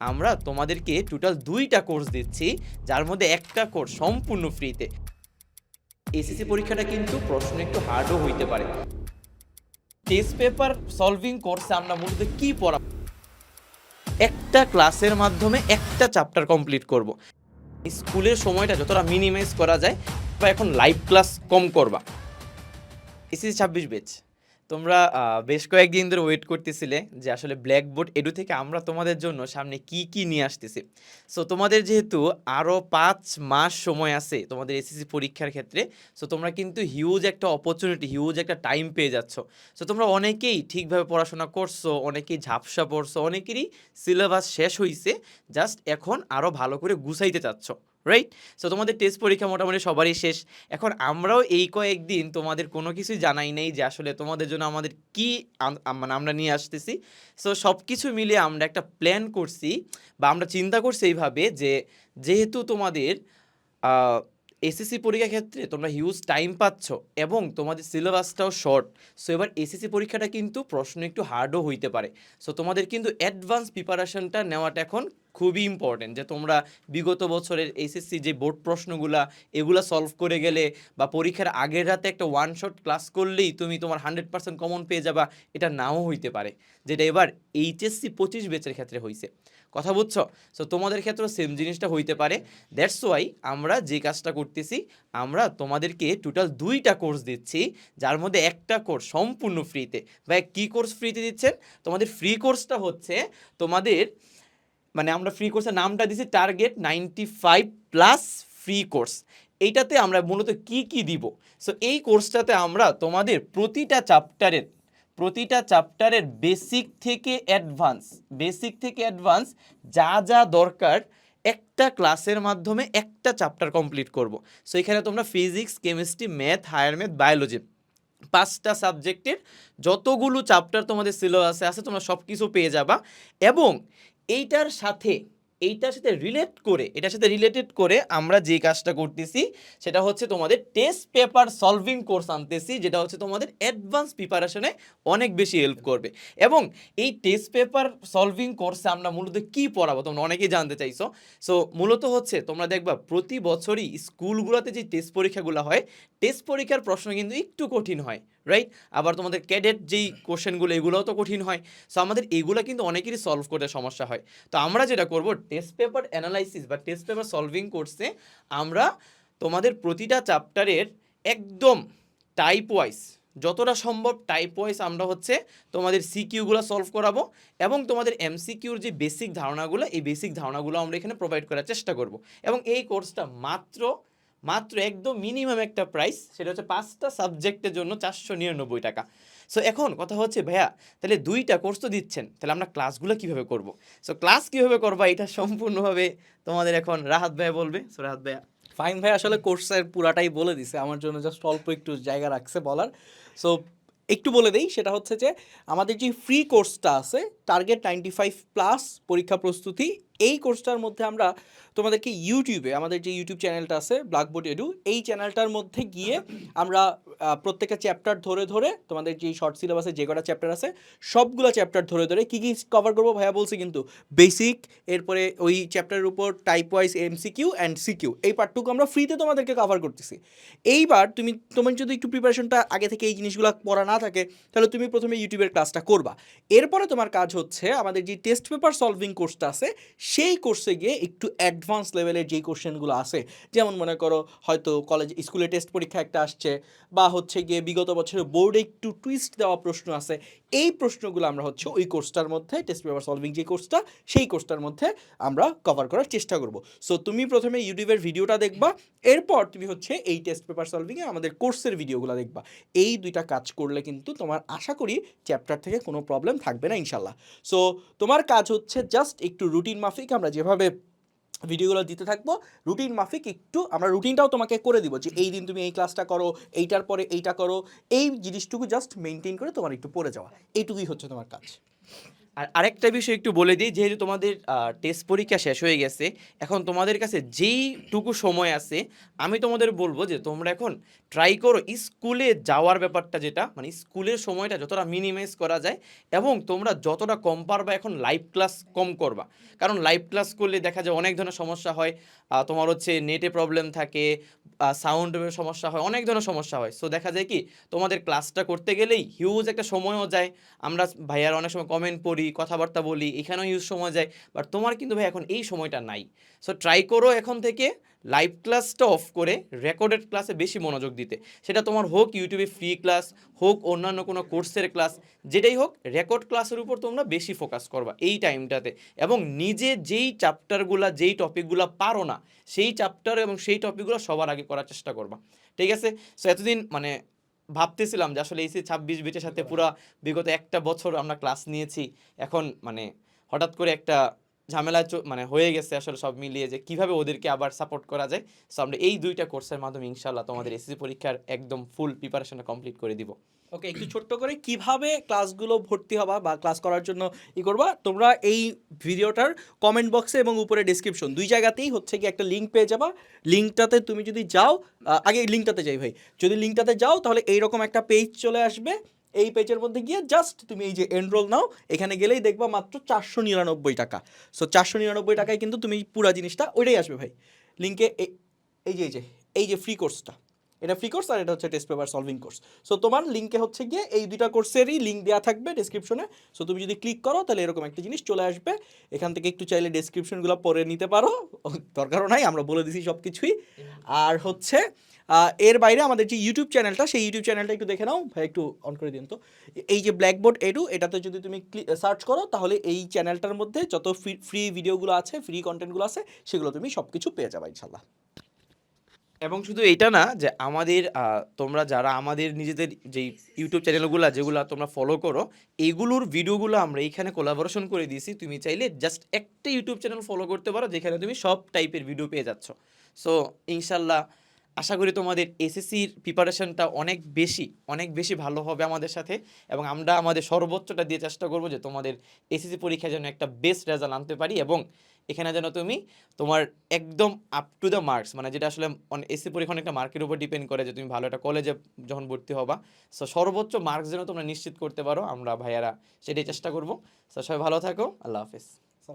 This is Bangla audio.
আমরা তোমাদেরকে টোটাল দুইটা কোর্স দিচ্ছি, যার মধ্যে একটা কোর্স সম্পূর্ণ ফ্রিতে এসএসসি পরীক্ষাটা কিন্তু প্রশ্ন একটু হার্ডও হইতে পারে। টেস্ট পেপার সলভিং কোর্সে আমরা মূলত কি পড়া একটা ক্লাসের মাধ্যমে একটা চ্যাপ্টার কমপ্লিট করব। স্কুলের সময়টা যতটা মিনিমাইজ করা যায়, বা এখন লাইভ ক্লাস কম করবা। এসএসসি ছাব্বিশ বেচ তোমরা বেশ কয়েকদিন ধরে ওয়েট করতেছিলে যে আসলে ব্ল্যাকবোর্ড এডু থেকে আমরা তোমাদের জন্য সামনে কি কি নিয়ে আসতেছি। সো তোমাদের যেহেতু আরও পাঁচ মাস সময় আছে তোমাদের এসএসসি পরীক্ষার ক্ষেত্রে সো তোমরা কিন্তু হিউজ একটা অপরচুনিটি হিউজ একটা টাইম পেয়ে যাচ্ছ। সো তোমরা অনেকেই ঠিকভাবে পড়াশোনা করছ, অনেকেই ঝাপসা পড়ছো, অনেকেরই সিলেবাস শেষ হয়েছে জাস্ট এখন আরও ভালো করে গুছাইতে চাচ্ছ। রাইট সো তোমাদের টেস্ট পরীক্ষা মোটামুটি সবারই শেষ। এখন আমরাও এই কয়েকদিন তোমাদের কোনো কিছুই জানাই নেই যে আসলে তোমাদের জন্য আমাদের কি মানে আমরা নিয়ে আসতেছি। সো সব কিছু মিলিয়ে আমরা একটা প্ল্যান করছি বা আমরা চিন্তা করছি এইভাবে যে যেহেতু তোমাদের এসএসসি পরীক্ষার ক্ষেত্রে তোমরা হিউজ টাইম পাচ্ছ এবং তোমাদের সিলেবাসটাও শর্ট সো এবার এসএসসি পরীক্ষাটা কিন্তু প্রশ্ন একটু হার্ডও হইতে পারে। সো তোমাদের কিন্তু অ্যাডভান্স প্রিপারেশনটা নেওয়াটা এখন খুবই ইম্পর্টেন্ট যে তোমরা বিগত বছরের এসএসসি যে বোর্ড প্রশ্নগুলা, এগুলা সলভ করে গেলে বা পরীক্ষার আগের রাতে একটা ওয়ান শট ক্লাস করলেই তুমি তোমার হান্ড্রেড পার্সেন্ট কমন পেয়ে যাবা, এটা নাও হইতে পারে। যেটা এবার এইচএসসি পঁচিশ বেচের ক্ষেত্রে হয়েছে কথা বুঝছ? সো তোমাদের ক্ষেত্রেও সেম জিনিসটা হইতে পারে। দ্যাটস ওয়াই আমরা যে কাজটা করতেছি, আমরা তোমাদেরকে টোটাল দুইটা কোর্স দিচ্ছি, যার মধ্যে একটা কোর্স সম্পূর্ণ ফ্রিতে ভাই, কী কোর্স ফ্রিতে দিচ্ছেন? তোমাদের ফ্রি কোর্সটা হচ্ছে তোমাদের মানে আমরা ফ্রি কোর্সের নামটা দিছি target ninety five plus free course এইটাতে আমরা মূলত কি কি দিব? সো এই কোর্সটাতে আমরা তোমাদের প্রতিটা চ্যাপ্টারের প্রতিটা চ্যাপ্টারের বেসিক থেকে অ্যাডভান্স বেসিক থেকে অ্যাডভান্স যা যা দরকার একটা ক্লাসের মাধ্যমে একটা চ্যাপ্টার কমপ্লিট করব। সো এখানে তোমরা physics chemistry math higher math biology পাঁচটা সাবজেক্টের যতগুলো চ্যাপ্টার তোমাদের সিলেবাসে আছে, তোমরা সব কিছু পেয়ে যাবা এবং এইটার সাথে এইটার সাথে রিলেট করে, এটার সাথে রিলেটেড করে আমরা যে কাজটা করতেছি, সেটা হচ্ছে তোমাদের টেস্ট পেপার সলভিং কোর্স আনতেছি, যেটা হচ্ছে তোমাদের অ্যাডভান্স প্রিপারেশনে অনেক বেশি হেল্প করবে। এবং এই টেস্ট পেপার সলভিং কোর্সে আমরা মূলত কি পড়াবো, তোমরা অনেকেই জানতে চাইছো। সো মূলত হচ্ছে তোমরা দেখবা প্রতি বছরই স্কুলগুলোতে যে টেস্ট পরীক্ষাগুলো হয় টেস্ট পরীক্ষার প্রশ্ন কিন্তু একটু কঠিন হয় রাইট আবার তোমাদের ক্যাডেট যেই কোশ্চেনগুলো এগুলোও তো কঠিন হয়। সো আমাদের এগুলো কিন্তু অনেকেরই সলভ করতে সমস্যা হয়। তো আমরা যেটা করব টেস্ট পেপার অ্যানালাইসিস বা টেস্ট পেপার সলভিং কোর্সে আমরা তোমাদের প্রতিটা চ্যাপ্টারের একদম টাইপ ওয়াইজ যতটা সম্ভব টাইপ ওয়াইজ আমরা হচ্ছে তোমাদের সিকিউগুলো সলভ করাবো এবং তোমাদের এমসিকিউর যে বেসিক ধারণাগুলো, এই বেসিক ধারণাগুলো আমরা এখানে প্রোভাইড করার চেষ্টা করব। এবং এই কোর্সটা মাত্র মাত্র একদম মিনিমাম একটা প্রাইস সেটা হচ্ছে পাঁচটা সাবজেক্টের জন্য চারশো নিরানব্বই টাকা। সো এখন কথা হচ্ছে, ভাইয়া, তাহলে দুইটা কোর্স তো দিচ্ছেন, তাহলে আমরা ক্লাসগুলো কীভাবে করব? সো ক্লাস কীভাবে করবা, এটা সম্পূর্ণভাবে তোমাদের এখন রাহাত ভাইয়া বলবে। সো রাহাত ভাইয়া। ফাইন ভাই, আসলে কোর্সের পুরাটাই বলে দিছে, আমার জন্য জাস্ট অল্প একটু জায়গা রাখছে বলার। সো একটু বলে দেই, সেটা হচ্ছে যে, আমাদের যে ফ্রি কোর্সটা আছে টার্গেট নাইনটি ফাইভ প্লাস পরীক্ষা প্রস্তুতি এই কোর্সটার মধ্যে আমরা তোমাদেরকে ইউটিউবে আমাদের যে ইউটিউব চ্যানেলটা আছে ব্ল্যাকবোর্ড এডু এই চ্যানেলটার মধ্যে গিয়ে আমরা প্রত্যেকটা চ্যাপ্টার ধরে ধরে, তোমাদের যে শর্ট সিলেবাসে যে কটা চ্যাপ্টার আছে, সবগুলো চ্যাপ্টার ধরে ধরে, কী কী কভার করব ভাইয়া বলছি কিন্তু বেসিক এরপরে ওই চ্যাপ্টারের উপর type wise MCQ and CQ এই পার্টটুকু আমরা ফ্রিতে তোমাদেরকে কভার করতেছি। এইবার তুমি, তোমার যদি একটু প্রিপারেশনটা আগে থেকে এই জিনিসগুলো পড়া না থাকে, তাহলে তুমি প্রথমে ইউটিউবের ক্লাসটা করবা। এরপরে তোমার কাজ হচ্ছে, আমাদের যে টেস্ট পেপার সলভিং কোর্সটা আছে সেই কোর্সে গিয়ে একটু অ্যাডভান্স লেভেলের যেই কোশ্চেনগুলো আছে, যেমন মনে করো হয়তো কলেজ স্কুলে টেস্ট পরীক্ষা একটা আসছে, বা হচ্ছে গিয়ে বিগত বছরে বোর্ডে একটু টুইস্ট দেওয়া প্রশ্ন আছে, এই প্রশ্নগুলো আমরা হচ্ছে ওই কোর্সটার মধ্যে টেস্ট পেপার সলভিং যে কোর্সটা সেই কোর্সটার মধ্যে আমরা কভার করার চেষ্টা করব। সো তুমি প্রথমে ইউটিউবের ভিডিওটা দেখবা, এরপর তুমি হচ্ছে এই টেস্ট পেপার সলভিংয়ে আমাদের কোর্সের ভিডিওগুলো দেখবা। এই দুইটা কাজ করলে কিন্তু তোমার আশা করি চ্যাপ্টার থেকে কোনো প্রবলেম থাকবে না, ইনশাল্লাহ। সো তোমার কাজ হচ্ছে জাস্ট একটু রুটিন মাফিক আমরা যেভাবে ভিডিওগুলো দিতে থাকব, রুটিন মাফিক একটু আমরা রুটিনটাও তোমাকে করে দিব যে এই দিন তুমি এই ক্লাসটা করো, এইটার পরে এইটা করো, এই জিনিসটুকু জাস্ট মেনটেন করে তোমার একটু পড়ে যাওয়া। এইটুকুই হচ্ছে তোমার কাজ। আর আরেকটা বিষয় একটু বলে দিই, যেহেতু তোমাদের টেস্ট পরীক্ষা শেষ হয়ে গেছে, এখন তোমাদের কাছে যেইটুকু সময় আছে, আমি তোমাদের বলব যে তোমরা এখন ট্রাই করো স্কুলে যাওয়ার ব্যাপারটা যেটা মানে স্কুলের সময়টা যতটা মিনিমাইজ করা যায় এবং তোমরা যতটা কম পারবা এখন লাইভ ক্লাস কম করবা। কারণ লাইভ ক্লাস করলে দেখা যায় অনেক ধরনের সমস্যা হয় তোমার হচ্ছে নেটে প্রবলেম থাকে সাউন্ডের সমস্যা হয়, অনেক ধরনের সমস্যা হয়। সো দেখা যায় কি, তোমাদের ক্লাসটা করতে গেলেই হিউজ একটা সময়ও যায়। আমরা ভাইয়ার অনেক সময় কমেন্ট পড়ি কথাবার্তা বলি, এখানেও ইউজ সময় যায় বাট তোমার কিন্তু ভাই এখন এই সময়টা নাই। সো ট্রাই করো এখন থেকে লাইভ ক্লাসটা অফ করে রেকর্ডেড ক্লাসে বেশি মনোযোগ দিতে। সেটা তোমার হোক ইউটিউবে ফ্রি ক্লাস হোক অন্যান্য কোনো কোর্সের ক্লাস যেটাই হোক রেকর্ড ক্লাসের উপর তোমরা বেশি ফোকাস করবা এই টাইমটাতে এবং নিজে যেই চ্যাপ্টারগুলা যেই টপিকগুলো পারো না, সেই চ্যাপ্টার এবং সেই টপিকগুলো সবার আগে করার চেষ্টা করবা। ঠিক আছে? সো এতদিন মানে ভাবতেছিলাম যে আসলে এইসি ছাব্বিশ বিটের সাথে পুরা বিগত একটা বছর আমরা ক্লাস নিয়েছি। এখন মানে হঠাৎ করে একটা ঝামেলা মানে হয়ে গেছে আসলে সব মিলিয়ে যে কীভাবে ওদেরকে আবার সাপোর্ট করা যায়। সো আমরা এই দুইটা কোর্সের মাধ্যমে ইনশাল্লাহ তোমাদের এসএসসি পরীক্ষার একদম ফুল প্রিপারেশনটা কমপ্লিট করে দিব। ওকে একটু ছোট্ট করে কীভাবে ক্লাসগুলো ভর্তি হবা বা ক্লাস করার জন্য ই করবা তোমরা এই ভিডিওটার কমেন্ট বক্সে এবং উপরে ডিসক্রিপশন দুই জায়গাতেই হচ্ছে কি একটা লিঙ্ক পেয়ে যাবা। লিঙ্কটাতে তুমি যদি যাও আগে লিঙ্কটাতে যাই ভাই। যদি লিঙ্কটাতে যাও তাহলে এইরকম একটা পেজ চলে আসবে। এই পেজের মধ্যে গিয়ে জাস্ট তুমি এই যে এনরোল নাও, এখানে গেলেই দেখবা মাত্র চারশো নিরানব্বই টাকা। সো চারশো নিরানব্বই টাকায় কিন্তু তুমি পুরা জিনিসটা ওইটাই আসবে ভাই। লিঙ্কে এই যে এই যে এই যে ফ্রি কোর্সটা এটা ফ্রি কোর্স আর এটা হচ্ছে test paper solving course so তোমার লিঙ্কে হচ্ছে গিয়ে এই দুইটা কোর্সেরই লিঙ্ক দেওয়া থাকবে ডিসক্রিপশনে সো তুমি যদি ক্লিক করো, তাহলে এরকম একটা জিনিস চলে আসবে। এখান থেকে একটু চাইলে ডিসক্রিপশনগুলো পরে নিতে পারো। দরকারও নাই, আমরা বলে দিছি সব কিছুই আর হচ্ছে এর বাইরে আমাদের যে ইউটিউব চ্যানেলটা সেই ইউটিউব চ্যানেলটা একটু দেখে নাও। ভাই, একটু অন করে দিন তো। এই যে ব্ল্যাকবোর্ড এডু এটাতে যদি তুমি সার্চ করো, তাহলে এই চ্যানেলটার মধ্যে যত ফ্রি ভিডিওগুলো আছে ফ্রি কন্টেন্টগুলো আছে, সেগুলো তুমি সব কিছু পেয়ে যাবে, ইনশাল্লাহ। এবং শুধু এটা না যে আমাদের তোমরা যারা আমাদের নিজেদের যেই ইউটিউব চ্যানেলগুলো যেগুলো তোমরা ফলো করো এইগুলোর ভিডিওগুলো আমরা এইখানে কোলাবোরেশন করে দিয়েছি। তুমি চাইলে জাস্ট একটা ইউটিউব চ্যানেল ফলো করতে পারো, যেখানে তুমি সব টাইপের ভিডিও পেয়ে যাচ্ছ। সো ইনশাল্লাহ, আশা করি তোমাদের এসএসসির প্রিপারেশনটা অনেক বেশি অনেক বেশি ভালো হবে আমাদের সাথে। এবং আমরা আমাদের সর্বোচ্চটা দিয়ে চেষ্টা করব যে তোমাদের এসএসসি পরীক্ষায় যেন একটা বেস্ট রেজাল্ট আনতে পারি এবং এখানে যেন তুমি তোমার একদম আপ টু দ্য মার্কস মানে যেটা আসলে এসি পরীক্ষা একটা মার্কের উপর ডিপেন্ড করে যে তুমি ভালো একটা কলেজে যখন ভর্তি হবা। সো সর্বোচ্চ মার্কস যেন তোমরা নিশ্চিত করতে পারো, আমরা ভাইয়ারা সেটাই চেষ্টা করব। সো সবাই ভালো থাকো, আল্লাহ হাফিজ।